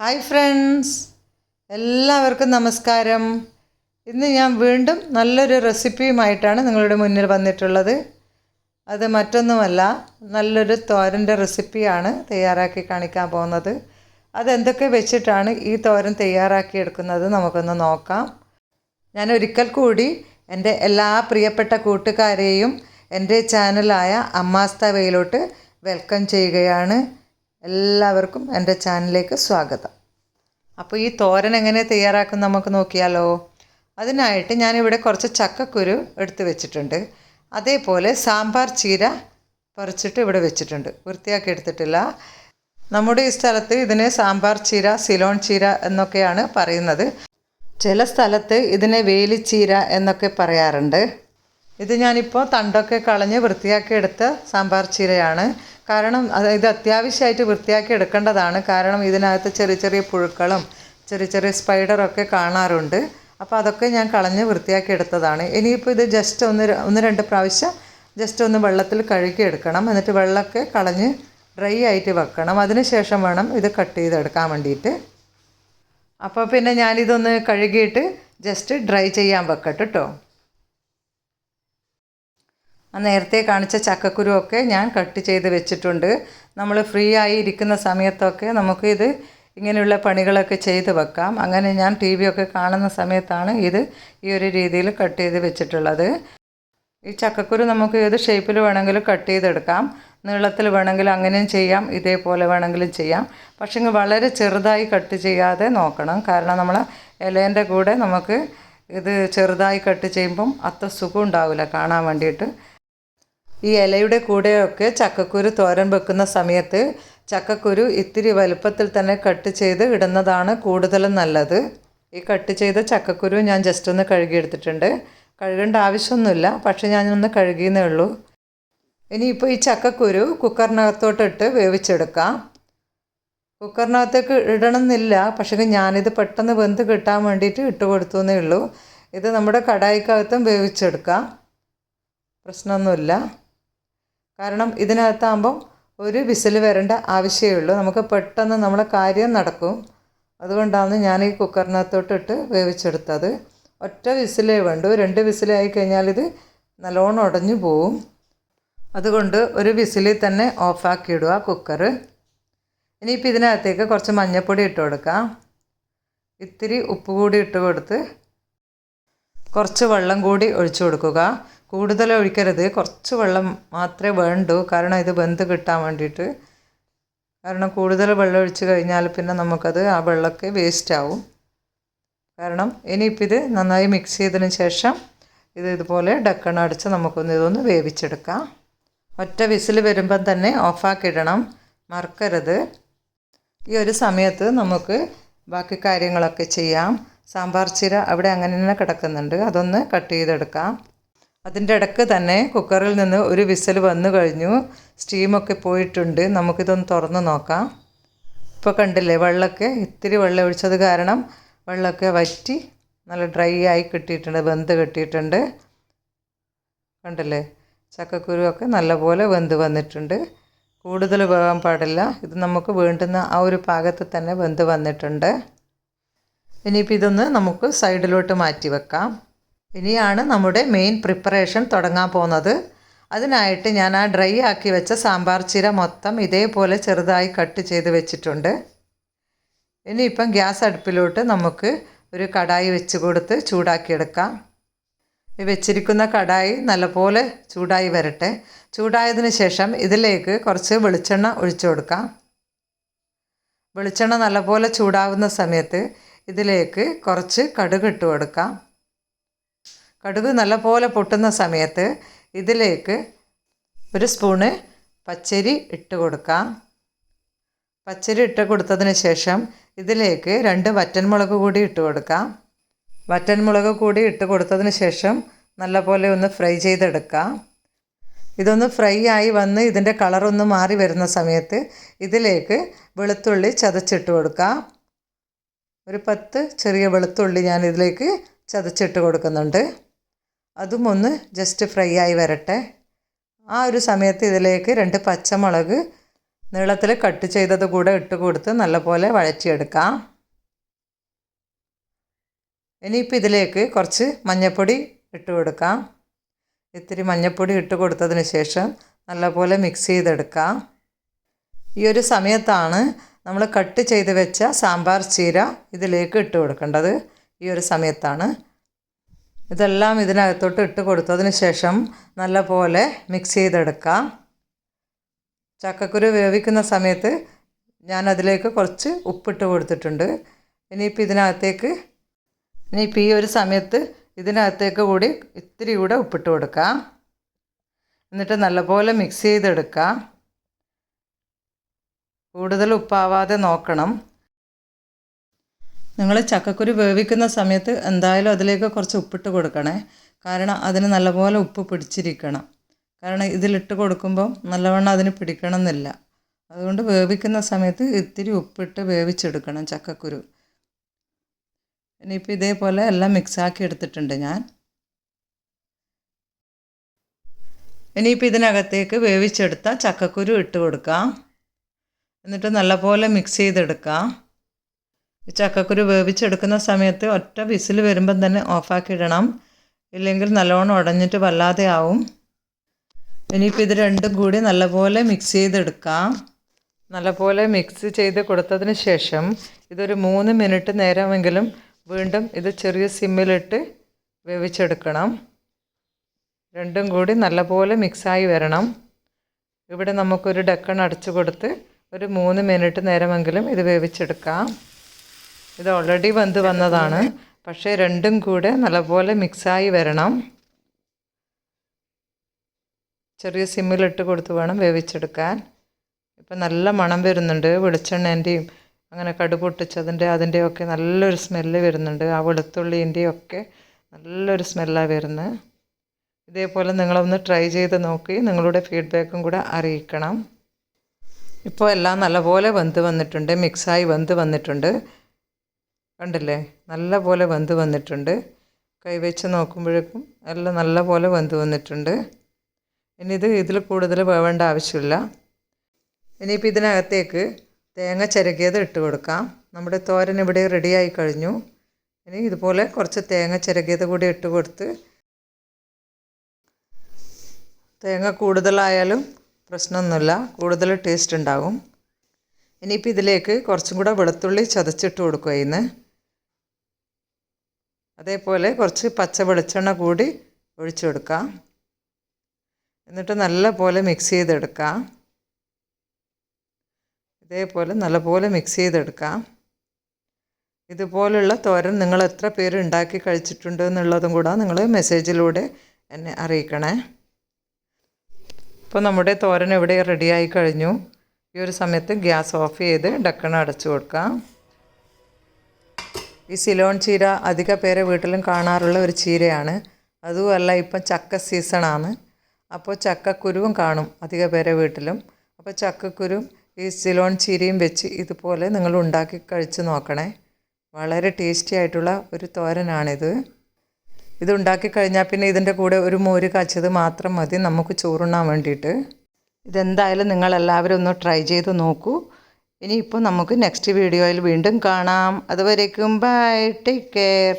Hi friends എല്ലാവർക്കും നമസ്കാരം. ഇന്ന് ഞാൻ വീണ്ടും നല്ലൊരു റെസിപ്പിയുമായിട്ടാണ് നിങ്ങളുടെ മുന്നിൽ വന്നിട്ടുള്ളത്. അത് മറ്റൊന്നുമല്ല നല്ലൊരു തോരന്റെ റെസിപ്പിയാണ് തയ്യാറാക്കി കാണിക്കാൻ പോകുന്നത്. അതെന്തൊക്കെ വെച്ചിട്ടാണ് ഈ തോരൻ തയ്യാറാക്കി എടുക്കുന്നത് നമുക്കൊന്ന് നോക്കാം. ഞാൻ ഒരിക്കൽ കൂടി എന്റെ എല്ലാ പ്രിയപ്പെട്ട കൂട്ടുകാരെയും എന്റെ ചാനലായ അമ്മാസ്തവയിലോട്ട് വെൽക്കം ചെയ്യുകയാണ്. എല്ലാവർക്കും എന്റെ ചാനലിലേക്ക് സ്വാഗതം. അപ്പോൾ ഈ തോരൻ എങ്ങനെ തയ്യാറാക്കും നമുക്ക് നോക്കിയാലോ? അതിനായിട്ട് ഞാനിവിടെ കുറച്ച് ചക്കക്കുരു എടുത്ത് വെച്ചിട്ടുണ്ട്. അതേപോലെ സാമ്പാർ ചീര പറിച്ചിട്ട് ഇവിടെ വെച്ചിട്ടുണ്ട്. വൃത്തിയാക്കി എടുത്തിട്ടില്ല. നമ്മുടെ ഈ സ്ഥലത്ത് ഇതിനെ സാമ്പാർ ചീര സിലോൺ ചീര എന്നൊക്കെയാണ് പറയുന്നത്. ചില സ്ഥലത്ത് ഇതിനെ വേലിച്ചീര എന്നൊക്കെ പറയാറുണ്ട്. ഇത് ഞാനിപ്പോൾ തണ്ടൊക്കെ കളഞ്ഞ് വൃത്തിയാക്കി എടുത്ത സാമ്പാർ ചീരയാണ്. കാരണം അത് ഇത് അത്യാവശ്യമായിട്ട് വൃത്തിയാക്കി എടുക്കേണ്ടതാണ്. കാരണം ഇതിനകത്ത് ചെറിയ ചെറിയ പുഴുക്കളും ചെറിയ ചെറിയ സ്പൈഡറൊക്കെ കാണാറുണ്ട്. അപ്പോൾ അതൊക്കെ ഞാൻ കളഞ്ഞ് വൃത്തിയാക്കി എടുത്തതാണ്. ഇനിയിപ്പോൾ ഇത് ജസ്റ്റ് ഒന്ന് ഒന്ന് രണ്ട് പ്രാവശ്യം ജസ്റ്റ് ഒന്ന് വെള്ളത്തിൽ കഴുകി എടുക്കണം. എന്നിട്ട് വെള്ളമൊക്കെ കളഞ്ഞ് ഡ്രൈ ആയിട്ട് വെക്കണം. അതിന് ശേഷം വേണം ഇത് കട്ട് ചെയ്തെടുക്കാൻ വേണ്ടിയിട്ട്. അപ്പോൾ പിന്നെ ഞാനിതൊന്ന് കഴുകിയിട്ട് ജസ്റ്റ് ഡ്രൈ ചെയ്യാൻ വെക്കട്ടെ കേട്ടോ നേരത്തെ കാണിച്ച ചക്കക്കുരുവൊക്കെ ഞാൻ കട്ട് ചെയ്ത് വെച്ചിട്ടുണ്ട്. നമ്മൾ ഫ്രീ ആയി ഇരിക്കുന്ന സമയത്തൊക്കെ നമുക്ക് ഇത് ഇങ്ങനെയുള്ള പണികളൊക്കെ ചെയ്ത് വെക്കാം. അങ്ങനെ ഞാൻ ടി വി ഒക്കെ കാണുന്ന സമയത്താണ് ഇത് ഈ ഒരു രീതിയിൽ കട്ട് ചെയ്ത് വെച്ചിട്ടുള്ളത്. ഈ ചക്കക്കുരു നമുക്ക് ഏത് ഷേപ്പിൽ വേണമെങ്കിലും കട്ട് ചെയ്തെടുക്കാം. നീളത്തിൽ വേണമെങ്കിൽ അങ്ങനെയും ചെയ്യാം ഇതേപോലെ വേണമെങ്കിലും ചെയ്യാം. പക്ഷേ വളരെ ചെറുതായി കട്ട് ചെയ്യാതെ നോക്കണം. കാരണം നമ്മൾ ഇലേന്റെ കൂടെ നമുക്ക് ഇത് ചെറുതായി കട്ട് ചെയ്യുമ്പം അത്ര സുഖം ഉണ്ടാവില്ല കാണാൻ വേണ്ടിയിട്ട്. ഈ ഇലയുടെ കൂടെയൊക്കെ ചക്കക്കുരു തോരൻ വെക്കുന്ന സമയത്ത് ചക്കക്കുരു ഇത്തിരി വലുപ്പത്തിൽ തന്നെ കട്ട് ചെയ്ത് ഇടുന്നതാണ് കൂടുതലും നല്ലത്. ഈ കട്ട് ചെയ്ത ചക്കക്കുരു ഞാൻ ജസ്റ്റ് ഒന്ന് കഴുകിയെടുത്തിട്ടുണ്ട്. കഴുകേണ്ട ആവശ്യമൊന്നുമില്ല പക്ഷേ ഞാനൊന്ന് കഴുകിയെന്നേ ഉള്ളൂ. ഇനിയിപ്പോൾ ഈ ചക്കക്കുരു കുക്കറിനകത്തോട്ടിട്ട് വേവിച്ചെടുക്കാം. കുക്കറിനകത്തേക്ക് ഇടണമെന്നില്ല പക്ഷേ ഞാനിത് പെട്ടെന്ന് വെന്ത് കിട്ടാൻ വേണ്ടിയിട്ട് ഇട്ട് കൊടുത്തു എന്നേ ഉള്ളൂ. ഇത് നമ്മുടെ കടായിക്കകത്തും വേവിച്ചെടുക്കാം. പ്രശ്നമൊന്നുമില്ല. കാരണം ഇതിനകത്താകുമ്പം ഒരു വിസിൽ വരേണ്ട ആവശ്യമേ ഉള്ളൂ. നമുക്ക് പെട്ടെന്ന് നമ്മളെ കാര്യം നടക്കും. അതുകൊണ്ടാണ് ഞാൻ ഈ കുക്കറിനകത്തോട്ടിട്ട് വേവിച്ചെടുത്തത്. ഒറ്റ വിസിലേ വേണ്ടൂ. രണ്ട് വിസിലായി കഴിഞ്ഞാൽ ഇത് നല്ലോണം ഉടഞ്ഞു പോവും. അതുകൊണ്ട് ഒരു വിസിലിൽ തന്നെ ഓഫാക്കി ഇടുക കുക്കർ. ഇനിയിപ്പോൾ ഇതിനകത്തേക്ക് കുറച്ച് മഞ്ഞൾപ്പൊടി ഇട്ട് കൊടുക്കാം. ഇത്തിരി ഉപ്പ് കൂടി ഇട്ട് കൊടുത്ത് കുറച്ച് വെള്ളം കൂടി ഒഴിച്ചു കൊടുക്കുക. കൂടുതൽ ഒഴിക്കരുത്. കുറച്ച് വെള്ളം മാത്രമേ വേണ്ടൂ. കാരണം ഇത് വെന്ത് കിട്ടാൻ വേണ്ടിയിട്ട്. കാരണം കൂടുതൽ വെള്ളം ഒഴിച്ച് കഴിഞ്ഞാൽ പിന്നെ നമുക്കത് ആ വെള്ളമൊക്കെ വേസ്റ്റ് ആവും. കാരണം ഇനിയിപ്പോൾ ഇത് നന്നായി മിക്സ് ചെയ്തതിന് ശേഷം ഇത് ഇതുപോലെ ഡക്കൺ അടിച്ച് നമുക്കൊന്ന് ഇതൊന്ന് വേവിച്ചെടുക്കാം. ഒറ്റ വിസിൽ വരുമ്പം തന്നെ ഓഫാക്കിയിടണം മറക്കരുത്. ഈ ഒരു സമയത്ത് നമുക്ക് ബാക്കി കാര്യങ്ങളൊക്കെ ചെയ്യാം. സാമ്പാർ ചീര അവിടെ അങ്ങനെ തന്നെ കിടക്കുന്നുണ്ട്. അതൊന്ന് കട്ട് ചെയ്തെടുക്കാം. അതിന്റെ ഇടയ്ക്ക് തന്നെ കുക്കറിൽ നിന്ന് ഒരു വിസിൽ വന്നു കഴിഞ്ഞു. സ്റ്റീമൊക്കെ പോയിട്ടുണ്ട്. നമുക്കിതൊന്ന് തുറന്ന് നോക്കാം. ഇപ്പോൾ കണ്ടില്ലേ വെള്ളമൊക്കെ ഇത്തിരി വെള്ളം ഒഴിച്ചത് കാരണം വെള്ളമൊക്കെ വറ്റി നല്ല ഡ്രൈ ആയി കിട്ടിയിട്ടുണ്ട് വെന്ത് കിട്ടിയിട്ടുണ്ട്. കണ്ടില്ലേ ചക്കക്കുരുവൊക്കെ നല്ലപോലെ വെന്ത് വന്നിട്ടുണ്ട്. കൂടുതൽ വേകാൻ പാടില്ല. ഇത് നമുക്ക് വേണ്ടുന്ന ആ ഒരു പാകത്തിൽ തന്നെ വെന്ത് വന്നിട്ടുണ്ട്. ഇനിയിപ്പോൾ ഇതൊന്ന് നമുക്ക് സൈഡിലോട്ട് മാറ്റി വെക്കാം. ഇനിയാണ് നമ്മുടെ മെയിൻ പ്രിപ്പറേഷൻ തുടങ്ങാൻ പോകുന്നത്. അതിനായിട്ട് ഞാൻ ആ ഡ്രൈ ആക്കി വെച്ച സാമ്പാർ ചീര മൊത്തം ഇതേപോലെ ചെറുതായി കട്ട് ചെയ്ത് വെച്ചിട്ടുണ്ട്. ഇനിയിപ്പം ഗ്യാസ് അടുപ്പിലോട്ട് നമുക്ക് ഒരു കടായി വെച്ച് കൊടുത്ത് ചൂടാക്കിയെടുക്കാം. ഈ വെച്ചിരിക്കുന്ന കടായി നല്ലപോലെ ചൂടായി വരട്ടെ. ചൂടായതിന് ശേഷം ഇതിലേക്ക് കുറച്ച് വെളിച്ചെണ്ണ ഒഴിച്ചു കൊടുക്കാം. വെളിച്ചെണ്ണ നല്ലപോലെ ചൂടാവുന്ന സമയത്ത് ഇതിലേക്ക് കുറച്ച് കടുക് ഇട്ട് കൊടുക്കാം. കടുക് നല്ലപോലെ പൊട്ടുന്ന സമയത്ത് ഇതിലേക്ക് ഒരു സ്പൂണ് പച്ചരി ഇട്ട് കൊടുക്കാം. പച്ചരി ഇട്ട് കൊടുത്തതിന് ശേഷം ഇതിലേക്ക് രണ്ട് വറ്റൻമുളക് കൂടി ഇട്ട് കൊടുക്കാം. വറ്റൻമുളക് കൂടി ഇട്ട് കൊടുത്തതിന് ശേഷം നല്ലപോലെ ഒന്ന് ഫ്രൈ ചെയ്തെടുക്കാം. ഇതൊന്ന് ഫ്രൈ ആയി വന്ന് ഇതിന്റെ കളറൊന്ന് മാറി വരുന്ന സമയത്ത് ഇതിലേക്ക് വെളുത്തുള്ളി ചതച്ചിട്ട് കൊടുക്കാം. ഒരു പത്ത് ചെറിയ വെളുത്തുള്ളി ഞാൻ ഇതിലേക്ക് ചതച്ചിട്ട് കൊടുക്കുന്നുണ്ട്. അതും ഒന്ന് ജസ്റ്റ് ഫ്രൈ ആയി വരട്ടെ. ആ ഒരു സമയത്ത് ഇതിലേക്ക് രണ്ട് പച്ചമുളക് നീളത്തിൽ കട്ട് ചെയ്തത് കൂടെ ഇട്ട് കൊടുത്ത് നല്ലപോലെ വഴറ്റിയെടുക്കാം. ഇനിയിപ്പോൾ ഇതിലേക്ക് കുറച്ച് മഞ്ഞൾപ്പൊടി ഇട്ട് കൊടുക്കാം. ഇത്തിരി മഞ്ഞൾപ്പൊടി ഇട്ട് കൊടുത്തതിന് ശേഷം നല്ലപോലെ മിക്സ് ചെയ്തെടുക്കാം. ഈ ഒരു സമയത്താണ് നമ്മൾ കട്ട് ചെയ്ത് വെച്ച സാമ്പാർ ചീര ഇതിലേക്ക് ഇട്ട് കൊടുക്കേണ്ടത്. ഈ ഒരു സമയത്താണ്. ഇതെല്ലാം ഇതിനകത്തോട്ട് ഇട്ട് കൊടുത്തതിന് ശേഷം നല്ലപോലെ മിക്സ് ചെയ്തെടുക്കാം ചക്കക്കുരു വേവിക്കുന്ന സമയത്ത് ഞാൻ അതിലേക്ക് കുറച്ച് ഉപ്പിട്ട് കൊടുത്തിട്ടുണ്ട്. ഇനിയിപ്പോൾ ഇതിനകത്തേക്ക് ഇനിയിപ്പോൾ ഈ ഒരു സമയത്ത് ഇതിനകത്തേക്ക് കൂടി ഇത്തിരി കൂടെ ഉപ്പിട്ട് കൊടുക്കാം എന്നിട്ട് നല്ലപോലെ മിക്സ് ചെയ്തെടുക്കാം കൂടുതൽ ഉപ്പാവാതെ നോക്കണം. നിങ്ങൾ ചക്കക്കുരു വേവിക്കുന്ന സമയത്ത് എന്തായാലും അതിലേക്ക് കുറച്ച് ഉപ്പിട്ട് കൊടുക്കണേ. കാരണം അതിന് നല്ലപോലെ ഉപ്പ് പിടിച്ചിരിക്കണം. കാരണം ഇതിലിട്ട് കൊടുക്കുമ്പം നല്ലവണ്ണം അതിന് പിടിക്കണം എന്നില്ല അതുകൊണ്ട് വേവിക്കുന്ന സമയത്ത് ഇത്തിരി ഉപ്പിട്ട് വേവിച്ചെടുക്കണം ചക്കക്കുരു. ഇനിയിപ്പോൾ ഇതേപോലെ എല്ലാം മിക്സാക്കി എടുത്തിട്ടുണ്ട് ഞാൻ. ഇനിയിപ്പോൾ ഇതിനകത്തേക്ക് വേവിച്ചെടുത്ത ചക്കക്കുരു ഇട്ട് കൊടുക്കാം. എന്നിട്ട് നല്ലപോലെ മിക്സ് ചെയ്തെടുക്കാം. ചക്കക്കുരു വേവിച്ചെടുക്കുന്ന സമയത്ത് ഒറ്റ വിസിൽ വരുമ്പം തന്നെ ഓഫാക്കി ഇടണം ഇല്ലെങ്കിൽ നല്ലോണം ഉടഞ്ഞിട്ട് വല്ലാതെ ആവും ഇനിയിപ്പോൾ ഇത് രണ്ടും കൂടി നല്ലപോലെ മിക്സ് ചെയ്തെടുക്കാം. നല്ലപോലെ മിക്സ് ചെയ്ത് കൊടുത്തതിന് ശേഷം ഇതൊരു മൂന്ന് മിനിറ്റ് നേരമെങ്കിലും വീണ്ടും ഇത് ചെറിയ സിമ്മിലിട്ട് വേവിച്ചെടുക്കണം. രണ്ടും കൂടി നല്ലപോലെ മിക്സായി വരണം. ഇവിടെ നമുക്കൊരു ഡക്കൺ അടച്ചു കൊടുത്ത് ഒരു മൂന്ന് മിനിറ്റ് നേരമെങ്കിലും ഇത് വേവിച്ചെടുക്കാം. ഇത് ഓൾറെഡി വെന്ത് വന്നതാണ്. പക്ഷേ രണ്ടും കൂടെ നല്ലപോലെ മിക്സായി വരണം. ചെറിയ സിമ്മിലിട്ട് കൊടുത്ത് വേണം വേവിച്ചെടുക്കാൻ. ഇപ്പം നല്ല മണം വരുന്നുണ്ട് വെളിച്ചെണ്ണേന്റെയും അങ്ങനെ കടുപൊട്ടിച്ചതിന്റെ അതിന്റെയൊക്കെ നല്ലൊരു സ്മെല്ല് വരുന്നുണ്ട്. ആ വെളുത്തുള്ളീന്റെയും ഒക്കെ നല്ലൊരു സ്മെല്ലാണ് വരുന്നത് ഇതേപോലെ നിങ്ങളൊന്ന് ട്രൈ ചെയ്ത് നോക്കി നിങ്ങളുടെ ഫീഡ്ബാക്കും കൂടെ അറിയിക്കണം. ഇപ്പോൾ എല്ലാം നല്ലപോലെ വെന്ത് വന്നിട്ടുണ്ട് മിക്സായി വെന്ത് വന്നിട്ടുണ്ട്. കണ്ടില്ലേ? നല്ലപോലെ വെന്ത് വന്നിട്ടുണ്ട്. കൈവച്ച് നോക്കുമ്പോഴേക്കും എല്ലാം നല്ല പോലെ വെന്ത് വന്നിട്ടുണ്ട്. ഇനി ഇത് ഇതിൽ കൂടുതൽ വേവേണ്ട ആവശ്യമില്ല. ഇനിയിപ്പോൾ ഇതിനകത്തേക്ക് തേങ്ങ ചിരകിയത് ഇട്ട് കൊടുക്കാം. നമ്മുടെ തോരൻ ഇവിടെ റെഡിയായി കഴിഞ്ഞു. ഇനി ഇതുപോലെ കുറച്ച് തേങ്ങ ചിരകിയത് കൂടി ഇട്ട് കൊടുത്ത് തേങ്ങ കൂടുതലായാലും പ്രശ്നമൊന്നുമില്ല. കൂടുതൽ ടേസ്റ്റ് ഉണ്ടാകും ഇനിയിപ്പോൾ ഇതിലേക്ക് കുറച്ചും കൂടെ വെളുത്തുള്ളി ചതച്ചിട്ട് കൊടുക്കുക ഇന്ന്. അതേപോലെ കുറച്ച് പച്ച വെളിച്ചെണ്ണ കൂടി ഒഴിച്ചു കൊടുക്കാം. എന്നിട്ട് നല്ല പോലെ മിക്സ് ചെയ്തെടുക്കാം. ഇതേപോലെ നല്ലപോലെ മിക്സ് ചെയ്തെടുക്കാം. ഇതുപോലുള്ള തോരൻ നിങ്ങൾ എത്ര പേര് ഉണ്ടാക്കി കഴിച്ചിട്ടുണ്ട് എന്നുള്ളതും കൂടെ നിങ്ങൾ മെസ്സേജിലൂടെ എന്നെ അറിയിക്കണേ. ഇപ്പോൾ നമ്മുടെ തോരൻ ഇവിടെ റെഡിയായി കഴിഞ്ഞു. ഈ ഒരു സമയത്ത് ഗ്യാസ് ഓഫ് ചെയ്ത് ഡക്കണ അടച്ചു കൊടുക്കാം. ഈ സിലോൺ ചീര അധിക പേരെ വീട്ടിലും കാണാറുള്ള ഒരു ചീരയാണ്. അതുമല്ല ഇപ്പം ചക്ക സീസണാണ്. അപ്പോൾ ചക്കക്കുരുവും കാണും അധിക പേരെ വീട്ടിലും. അപ്പോൾ ചക്കക്കുരും ഈ സിലോൺ ചീരയും വെച്ച് ഇതുപോലെ നിങ്ങൾ ഉണ്ടാക്കി കഴിച്ച് നോക്കണേ. വളരെ ടേസ്റ്റി ആയിട്ടുള്ള ഒരു തോരനാണിത്. ഇത് ഉണ്ടാക്കി കഴിഞ്ഞാൽ പിന്നെ ഇതിന്റെ കൂടെ ഒരു മോര് കാച്ചത് മാത്രം മതി. നമുക്ക് ചോറുണ്ണാൻ വേണ്ടിയിട്ട്. ഇതെന്തായാലും നിങ്ങളെല്ലാവരും ഒന്ന് ട്രൈ ചെയ്ത് നോക്കൂ. ഇനിയിപ്പോൾ നമുക്ക് നെക്സ്റ്റ് വീഡിയോയിൽ വീണ്ടും കാണാം. അതുവരേക്കും ബൈ ടേക്ക് കെയർ